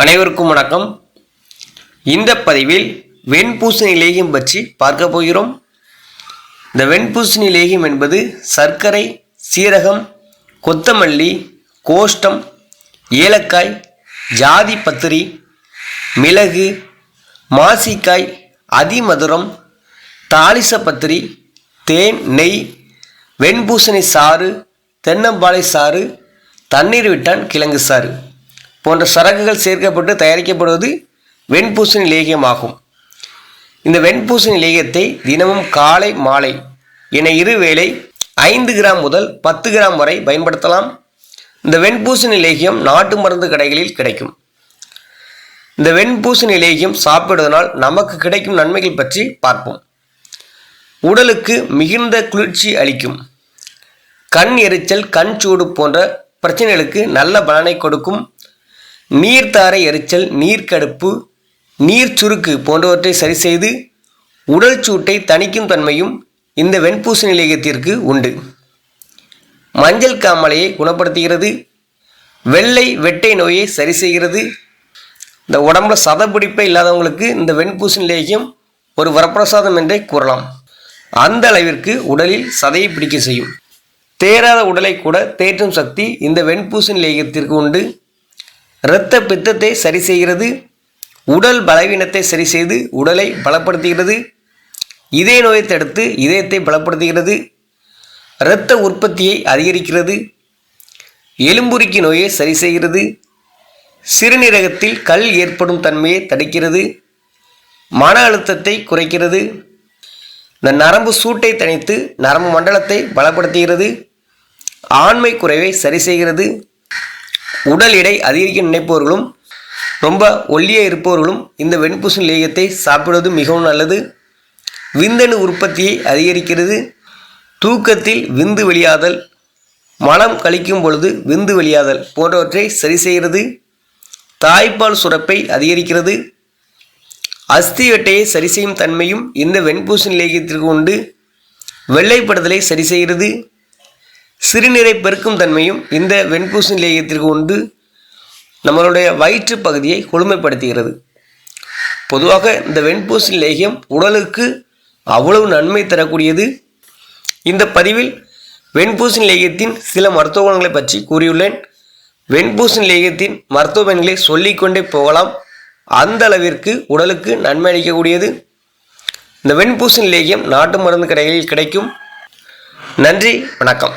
அனைவருக்கும் வணக்கம். இந்த பதிவில் வெண்பூசணி லேகியம் பற்றி பார்க்க போகிறோம். இந்த வெண்பூசணி லேகியம் என்பது சர்க்கரை சீரகம் கொத்தமல்லி கோஷ்டம் ஏலக்காய் ஜாதி பத்திரி மிளகு மாசிக்காய் அதிமதுரம் தாளிசப்பத்திரி தேன் நெய் வெண்பூசணி சாறு தென்னம்பாளை சாறு தண்ணீர் விட்டான் கிழங்கு சாறு. போன்ற சரக்குகள் சேர்க்கப்பட்டு தயாரிக்கப்படுவது வெண்பூசணி லேகியம் ஆகும் இந்த வெண்பூசணி லேகியத்தை தினமும் காலை மாலை என இருவேளை ஐந்து கிராம் முதல் பத்து கிராம் வரை பயன்படுத்தலாம். இந்த வெண்பூசணி லேகியம் நாட்டு மருந்து கடைகளில் கிடைக்கும். இந்த வெண்பூசணி லேகியம் சாப்பிடுவதனால் நமக்கு கிடைக்கும் நன்மைகள் பற்றி பார்ப்போம். உடலுக்கு மிகுந்த குளிர்ச்சி அளிக்கும். கண் எரிச்சல் கண் சூடு போன்ற பிரச்சனைகளுக்கு நல்ல பலனை கொடுக்கும் நீர்த்தாரை எரிச்சல் நீர்க்கடுப்பு நீர் சுருக்கு போன்றவற்றை சரி செய்து உடல் சூட்டை தணிக்கும் தன்மையும் இந்த வெண்பூசணி லேகியத்திற்கு உண்டு. மஞ்சள் காமலையை குணப்படுத்துகிறது. வெள்ளை வெட்டை நோயை சரி செய்கிறது இந்த உடம்புல சதப்பிடிப்பே இல்லாதவங்களுக்கு இந்த வெண்பூசணி லேகியம் ஒரு வரப்பிரசாதம் என்றே கூறலாம். அந்த அளவிற்கு உடலில் சதையை பிடிக்க செய்யும். தேராத உடலை கூட தேற்றும் சக்தி இந்த வெண்பூசணி லேகியத்திற்கு உண்டு. இரத்த பித்தத்தை சரி செய்கிறது உடல் பலவீனத்தை சரி செய்து உடலை பலப்படுத்துகிறது. இதய நோயை தடுத்து இதயத்தை பலப்படுத்துகிறது. இரத்த உற்பத்தியை அதிகரிக்கிறது. எலும்புருக்கி நோயை சரி செய்கிறது. சிறுநீரகத்தில் கல் ஏற்படும் தன்மையை தடுக்கிறது. மன அழுத்தத்தை குறைக்கிறது. இந்த நரம்பு சூட்டை தணித்து நரம்பு மண்டலத்தை பலப்படுத்துகிறது. ஆண்மை குறைவை சரி செய்கிறது. உடல் எடை அதிகரிக்க நினைப்பவர்களும் ரொம்ப ஒல்லியாக இருப்பவர்களும் இந்த வெண்பூசணி லேகியத்தை சாப்பிடுவது மிகவும் நல்லது. விந்தணு உற்பத்தியை அதிகரிக்கிறது. தூக்கத்தில் விந்து வெளியாதல் மலம் கழிக்கும் பொழுது விந்து வெளியாதல் போன்றவற்றை சரி செய்கிறது. தாய்ப்பால் சுரப்பை அதிகரிக்கிறது. அஸ்தி வெட்டையை சரி செய்யும் தன்மையும் இந்த வெண்பூசணி லேகியத்திற்கு உண்டு. வெள்ளைப்படுதலை சரி செய்கிறது. சிறுநீரை பெருக்கும் தன்மையும் இந்த வெண்பூசணி லேகியத்திற்கு உண்டு. நம்மளுடைய வயிற்று பகுதியை கொழுமைப்படுத்துகிறது பொதுவாக இந்த வெண்பூசணி லேகியம் உடலுக்கு அவ்வளவு நன்மை தரக்கூடியது. இந்த பதிவில் வெண்பூசணி லேகியத்தின் சில மருத்துவ குணங்களை பற்றி கூறியுள்ளேன். வெண்பூசணி லேகியத்தின் மருத்துவ பயன்களை சொல்லிக்கொண்டே போகலாம். அந்த அளவிற்கு உடலுக்கு நன்மை அளிக்கக்கூடியது. இந்த வெண்பூசணி லேகியம் நாட்டு மருந்து கடைகளில் கிடைக்கும். நன்றி வணக்கம்.